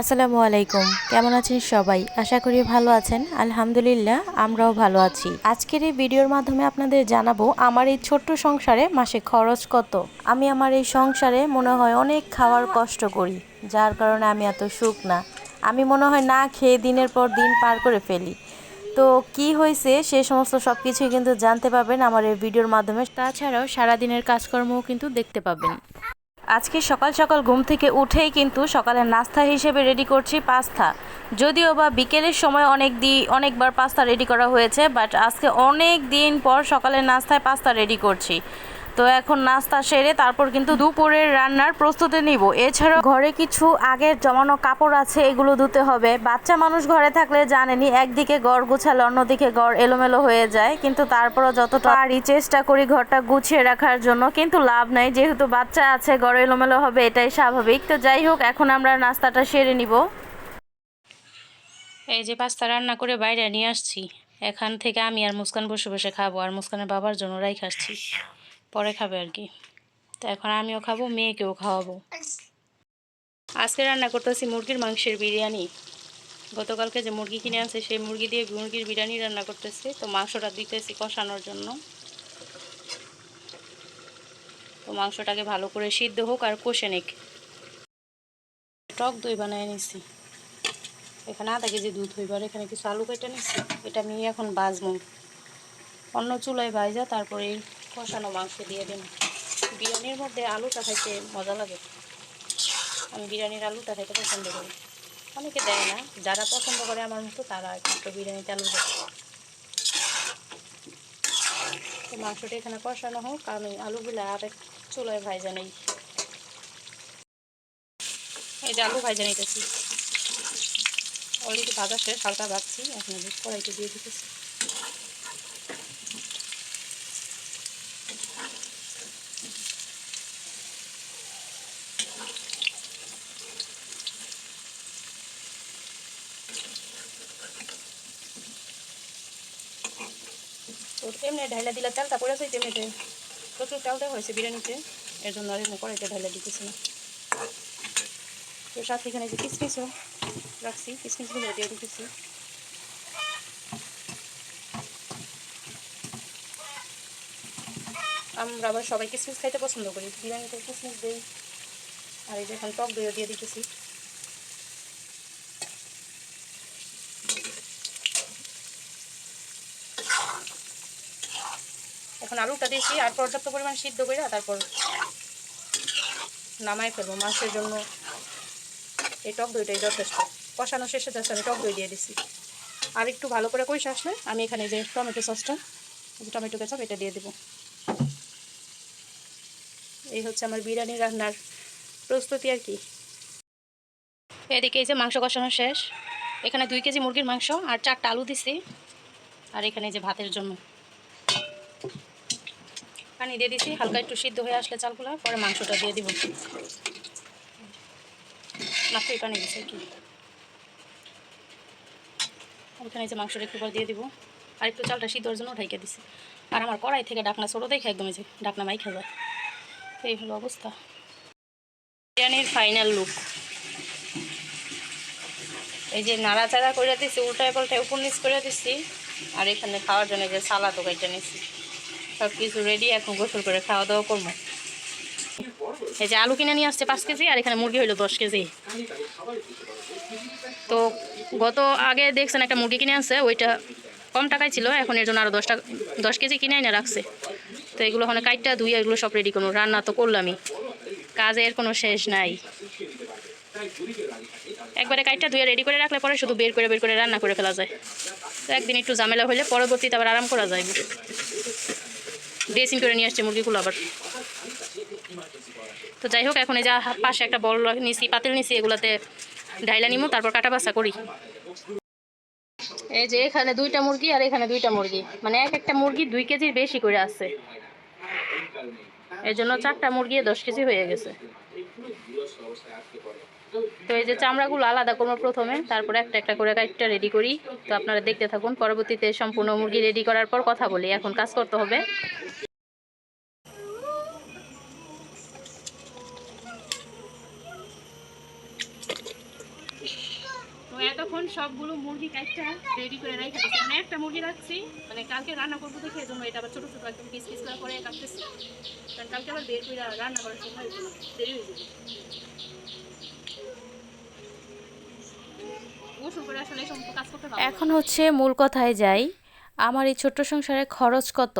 আসসালামু আলাইকুম। কেমন আছেন সবাই? আশা করি ভালো আছেন। আলহামদুলিল্লাহ, আমরাও ভালো আছি। আজকের এই ভিডিওর মাধ্যমে আপনাদের জানাব, আমার এই ছোট্ট সংসারে মাসে খরচ কত? আমি আমার এই সংসারে মনে হয় অনেক খাওয়ার কষ্ট করি, যার কারণে আমি এত সুখ না। আমি মনে হয় না খেয়ে দিনের পর দিন পার করে ফেলি। তো কি হয়েছে, সে সমস্ত সব কিছুই কিন্তু জানতে পাবেন আমার এই ভিডিওর মাধ্যমে। তাছাড়াও সারাদিনের কাজকর্মও কিন্তু দেখতে পাবেন। আজকে সকাল সকাল ঘুম থেকে উঠেই কিন্তু সকালের নাস্তা হিসেবে রেডি করছি পাস্তা। যদিও বা বিকেলের সময় অনেক দি, অনেকবার পাস্তা রেডি করা হয়েছে বাট আজকে অনেক দিন পর সকালের নাস্তায় পাস্তা রেডি করছি। তো এখন নাস্তা সেরে তারপর কিন্তু দুপুরের রান্নার প্রস্তুতি নিব। এছাড়া ঘরে কিছু আগের জমানো কাপড় আছে, এগুলো ধুতে হবে। বাচ্চা মানুষ ঘরে থাকলে জানেনি, একদিকে গড় গুছালে অন্যদিকে গড় এলোমেলো হয়ে যায়। কিন্তু তারপরও যতটা পারি চেষ্টা করি ঘরটা গুছিয়ে রাখার জন্য, কিন্তু লাভ নাই। যেহেতু বাচ্চা আছে, গড় এলোমেলো হবে, এটাই স্বাভাবিক। তো যাই হোক, এখন আমরা নাস্তাটা সেরে নিব। এই যে পাস্তা রান্না করে বাইরে নিয়ে আসছি। এখান থেকে আমি আর মুস্কান বসে বসে খাব, আর মুস্কানের বাবার জন্য রাই খাচ্ছি পরে খাবে আর কি। তো এখন আমিও খাব, মেয়েকেও খাওয়াবো। আজকে রান্না করতেছি মুরগির মাংসের বিরিয়ানি। গতকালকে যে মুরগি কিনে আনছে, সেই মুরগি দিয়ে মুরগির বিরিয়ানি রান্না করতেছি। তো মাংসটা দিতেছি কষানোর জন্য। তো মাংসটাকে ভালো করে সিদ্ধ হোক আর কষে নিক। টক দই বানিয়ে নিছি। এখানে আধা কেজি দুধ হইবার এখানে কিছু আলু কেটে নিচ্ছি এটা আমি এখন বাজবো অন্য চুলায় ভাজা, তারপরে কষানো মাংস দিয়ে দিন। বিরিয়ানির মধ্যে আলুটা খাইতে মজা লাগে। আমি বিরিয়ানির আলুটা খাইতে পছন্দ করি। অনেকে দেয় না, যারা পছন্দ করে আমার মতো তারা একমাত্র বিরিয়ানিতে আলু দেয়। তো মাংসটা এখানে কষানো হোক, আমি আলুগুলো আর এক চুলায় ভাজা নেই। এই যে আলু ভাজা নিতেছি। অলরেডি ভাজা শেষ, হালকা ভাজছি, এখন কড়াইতে দিয়ে দিতেছি। তো এমনি ঢাইলা দিলে তেলটা পড়ে যায় এমনিতে প্রচুর তেল দেওয়া হয়েছে বিরিয়ানিতে। এর জন্য আর এমনি কড়াইতে ঢাইলা দিতেছি না। তো সাথে এখানে যে কিসমিসও রাখছি কিসমিসগুলো দিয়ে দিতেছি। আমরা আবার সবাই কিসমিস খাইতে পছন্দ করি। বিরিয়ানিতে কিসমিস দিই। আর এই যে এখন টক দইও দিয়ে দিতেছি। এখন আলুটা দিয়েছি আর পর্যাপ্ত পরিমাণ সিদ্ধ করে তারপর নামাই ফেলব। মাছের জন্য এই টক দইটাই যথেষ্ট। কষানো শেষে জাস্ট আমি টক দই দিয়ে দিছি। আর একটু ভালো করে কইসে আসলে, আমি এখানে যে টমেটো সসটা টমেটো কেচাপ, এটা দিয়ে দেবো। এই হচ্ছে আমার বিরিয়ানি রান্নার প্রস্তুতি আর কি। এদিকে এই যে মাংস কষানো শেষ। এখানে দুই কেজি মুরগির মাংস আর চারটা আলু দিছি। আর এখানে যে ভাতের জন্য। পানি দিয়ে দিছি, হালকা একটু সিদ্ধ হয়ে আসলে চালগুলো, পরে মাংসটা দিয়ে দিব। মাত্রই পানি আর কি। ওখানে যে মাংসটা একটু পর দিয়ে দিব। আর একটু চালটা সিদ্ধর জন্য ঢাইকে দিছি। আর আমার কড়াই থেকে ডাকনা ছোটো দেখে একদম এই যে ডাকনা মাইখা যায়। এই হলো অবস্থা। বিরিয়ানির ফাইনাল লুক এই যে নাড়াচাড়া করে দিচ্ছি উল্টায় পাল্টায় উপর নিচ করে দিচ্ছি আর এখানে খাওয়ার জন্য যে সালাদও কেটে নিছি। সব কিছু রেডি এখন গোসল করে খাওয়া দাওয়া করব। এই যে আলু কিনে নিয়ে আসছে পাঁচ কেজি, আর এখানে মুরগি হইল দশ কেজি। তো গত আগে দেখছেন একটা মুরগি কিনে আসছে ওইটা কম টাকায় ছিল, এখন এর জন্য আরও দশটা, দশ কেজি কিনে এনে রাখছে। তো এগুলো ওখানে কাইটটা ধুই এগুলো সব রেডি করব, রান্না তো করলামই। কাজের কোনো শেষ নাই। একবারে কাইটটা ধুয়ে রেডি করে রাখলে পরে শুধু বের করে বের করে রান্না করে ফেলা যায়। তো একদিন একটু ঝামেলা হলে পরবর্তীতে আবার আরাম করা যায়। ড্রেসিং করে নিয়ে আসছে মুরগিগুলো আবার। তো যাই হোক, এখন এই যা পাশে একটা বল নিছি, পাতিল নিছি, এগুলাতে ডাইলা নিমু, তারপর কাটা বাসা করি। এই যে এখানে দুইটা মুরগি আর এখানে দুইটা মুরগি। মানে এক একটা মুরগি দুই কেজির বেশি করে আছে। এই জন্য চারটা মুরগি দশ কেজি হয়ে গেছে। তো এই যে চামড়াগুলো আলাদা করব প্রথমে, তারপরে একটা একটা করে কাইটটা রেডি করি। তো আপনারা দেখতে থাকুন, পরবর্তীতে সম্পূর্ণ মুরগি রেডি করার পর কথা বলি, এখন কাজ করতে হবে। এতক্ষণ সবগুলো মুরগি কাটটা রেডি করে রাখা মানে একটা মুরগি রাখছি মানে কালকে রান্না করব দেখে এই জন্য এটা আবার ছোটো ছোটো একদম পিস পিস করে কাটতেছি। কারণ কালকে আবার বের করে রান্না করার সময় দেরি হয়ে যাবে গোসল করে আসলে এই সমস্ত কাজ করতে পারব না। এখন হচ্ছে মূল কথায় যাই। আমার এই ছোট্ট সংসারে খরচ কত?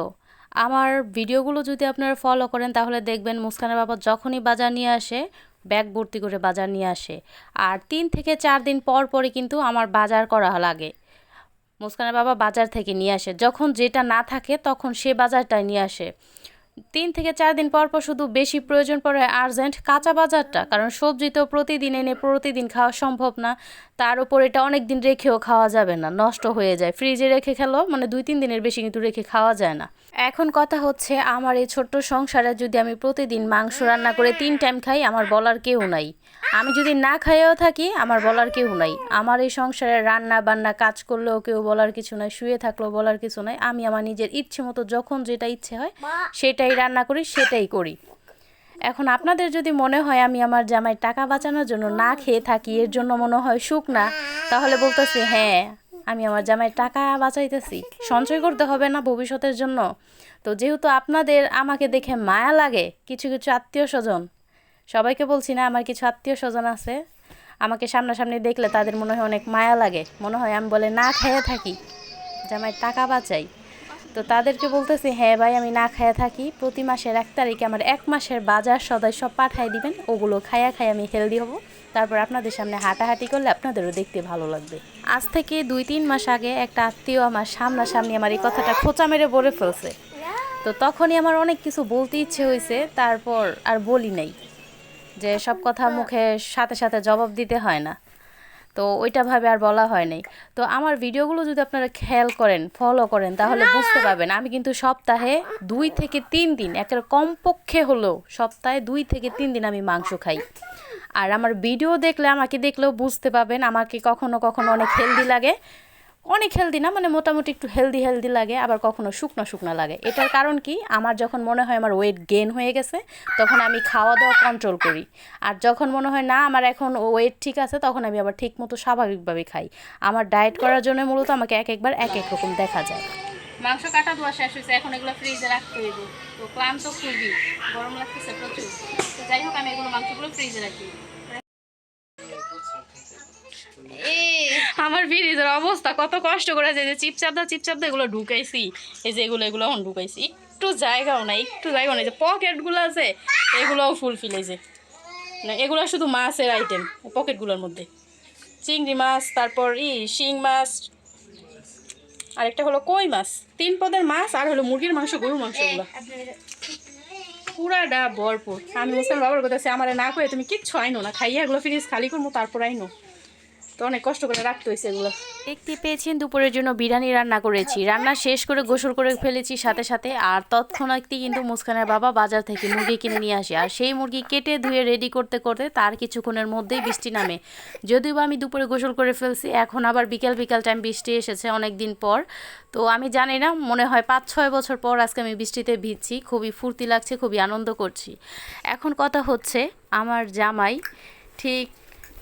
আমার ভিডিওগুলো যদি আপনারা ফলো করেন, তাহলে দেখবেন মুস্কানের বাবা যখনই বাজার নিয়ে আসে, ব্যাগ ভর্তি করে বাজার নিয়ে আসে। আর তিন থেকে চার দিন পর পরই কিন্তু আমার বাজার করা লাগে। মুস্কানের বাবা বাজার থেকে নিয়ে আসে। যখন যেটা না থাকে, তখন সে বাজারটাই নিয়ে আসে। তিন থেকে চার দিন পর পর শুধু বেশি প্রয়োজন পড়ে আর্জেন্ট কাঁচা বাজারটা কারণ সবজি তো প্রতিদিন এনে প্রতিদিন খাওয়া সম্ভব না। তার উপর এটা অনেক দিন রেখেও খাওয়া যাবে না নষ্ট হয়ে যায়। ফ্রিজে রেখে খেলেও মানে দুই তিন দিনের বেশি কিন্তু রেখে খাওয়া যায় না। এখন কথা হচ্ছে আমার এই ছোট্ট সংসারে যদি আমি প্রতিদিন মাংস রান্না করে তিন টাইম খাই আমার বলার কেউ নাই। আমি যদি না খাইয়েও থাকি আমার বলার কেউ নাই। আমার এই সংসারে রান্না বান্না কাজ করলেও কেউ বলার কিছু নাই শুয়ে থাকলেও বলার কিছু নাই। আমি আমার নিজের ইচ্ছে মতো যখন যেটা ইচ্ছে হয় সেটাই রান্না করি, সেটাই করি। এখন আপনাদের যদি মনে হয় আমি আমার জামাই টাকা বাঁচানোর জন্য না খেয়ে থাকি, এর জন্য মনে হয় সুখ না, তাহলে বলতেছি হ্যাঁ আমি আমার জামাই টাকা বাঁচাইতেছি। সঞ্চয় করতে হবে না ভবিষ্যতের জন্য। তো যেহেতু আপনাদের আমাকে দেখে মায়া লাগে, কিছু কিছু আত্মীয় স্বজন, সবাইকে বলছি না, আমার কিছু আত্মীয় স্বজন আছে, আমাকে সামনাসামনি দেখলে তাদের মনে হয় অনেক মায়া লাগে। মনে হয় আমি বলে না খেয়ে থাকি জামাই টাকা বাঁচাই। তো তাদেরকে বলতেছি হ্যাঁ ভাই, আমি না খায়া থাকি। প্রতি মাসের এক তারিখে আমার এক মাসের বাজার সদাই সব পাঠাই দিবেন। ওগুলো খায়া খাই আমি হেলদি হব। তারপর আপনাদের সামনে হাঁটাহাঁটি করলে আপনাদেরও দেখতে ভালো লাগবে। আজ থেকে দুই তিন মাস আগে একটা আত্মীয় আমার সামনাসামনি আমার এই কথাটা খোঁচা মেরে বলে ফেলছে। তো তখনই আমার অনেক কিছু বলতে ইচ্ছে হয়েছে তারপর আর বলি নাই। যে সব কথা মুখে সাথে সাথে জবাব দিতে হয় না। তো ওইটাভাবে আর বলা হয় নাই। তো আমার ভিডিওগুলো যদি আপনারা খেয়াল করেন ফলো করেন তাহলে বুঝতে পারবেন। আমি কিন্তু সপ্তাহে দুই থেকে তিন দিন একটা কমপক্ষে হলেও সপ্তাহে দুই থেকে তিন দিন আমি মাংস খাই। আর আমার ভিডিও দেখলে আমাকে দেখলেও বুঝতে পাবেন আমাকে কখনো কখনো অনেক হেলদি লাগে। অনেক হেলদি না মানে মোটামুটি একটু হেলদি হেলদি লাগে, আবার কখনো শুকনো শুকনো লাগে। এটার কারণ কি? আমার যখন মনে হয় আমার ওয়েট গেন হয়ে গেছে, তখন আমি খাওয়া দাওয়া কন্ট্রোল করি। আর যখন মনে হয়, না, আমার এখন ওয়েট ঠিক আছে, তখন আমি আবার ঠিক মতো স্বাভাবিকভাবে খাই। আমার ডায়েট করার জন্য মূলত আমাকে এক একবার এক এক রকম দেখা যায়। মাংস কাটা ধোয়া শেষ হয়েছে, এখন এগুলো ফ্রিজে রাখতে হইব। তো ক্লান্ত খুবই, গরম লাগতেছে প্রচুর। তো যাই হোক, আমি এগুলো মাংসগুলো ফ্রিজে রাখি। আমার ফ্রিজের অবস্থা, কত কষ্ট করে যে চিপচাপদা চিপচাপদা এগুলো ঢুকাইছি। এই যে এগুলো এগুলো এখন ঢুকাইছি। একটু জায়গাও নাই, একটু জায়গাও নাই যে পকেটগুলো আছে, এগুলোও ফুল ফিলেছে না, এগুলো শুধু মাছের আইটেম পকেটগুলোর মধ্যে। চিংড়ি মাছ, তারপর ই শিং মাছ, আরেকটা হলো কই মাছ? তিন পদের মাছ, আর হলো মুরগির মাংস, গরুর মাংসগুলো পুরাটা ভরপুর। আমি মুসলাম বাবার কথা আমার না করে তুমি কিচ্ছু আইনো না, খাইয়া এগুলো ফ্রিজ খালি করব তারপর আইনো। তো অনেক কষ্ট করে রাখতে হয়েছে এগুলো। দেখতে পেয়েছেন, দুপুরের জন্য বিরিয়ানি রান্না করেছি। রান্না শেষ করে গোসল করে ফেলেছি সাথে সাথে। আর তৎক্ষণাৎই কিন্তু মুস্কানের বাবা বাজার থেকে মুরগি কিনে নিয়ে আসে। আর সেই মুরগি কেটে ধুয়ে রেডি করতে করতে তার কিছুক্ষণের মধ্যেই বৃষ্টি নামে। যদিও বা আমি দুপুরে গোসল করে ফেলছি, এখন আবার বিকেল বিকেল টাইম বৃষ্টি এসেছে অনেক দিন পর। তো আমি জানি না, মনে হয় পাঁচ, ছয় বছর পর আজকে আমি বৃষ্টিতে ভিজছি। খুবই ফুর্তি লাগছে, খুবই আনন্দ করছি। এখন কথা হচ্ছে, আমার জামাই ঠিক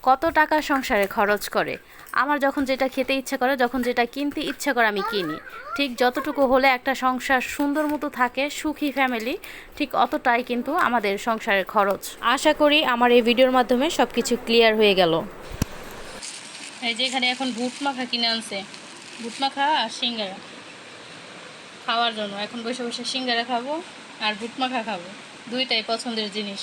কত টাকা সংসারে খরচ করে? আমার যখন যেটা খেতে ইচ্ছে করে যখন যেটা কিনতে ইচ্ছে করে আমি কিনি। ঠিক যতটুকু হলে একটা সংসার সুন্দর মতো থাকে সুখী ফ্যামিলি ঠিক অতটাই কিন্তু আমাদের সংসারের খরচ। আশা করি আমার এই ভিডিওর মাধ্যমে সব কিছু ক্লিয়ার হয়ে গেল। এই যে এখানে এখন বুট মাখা কিনে আনছে। বুট মাখা আর সিঙ্গারা। খাওয়ার জন্য। এখন বসে বসে সিঙ্গারা খাব আর বুট মাখা খাব। দুইটাই পছন্দের জিনিস।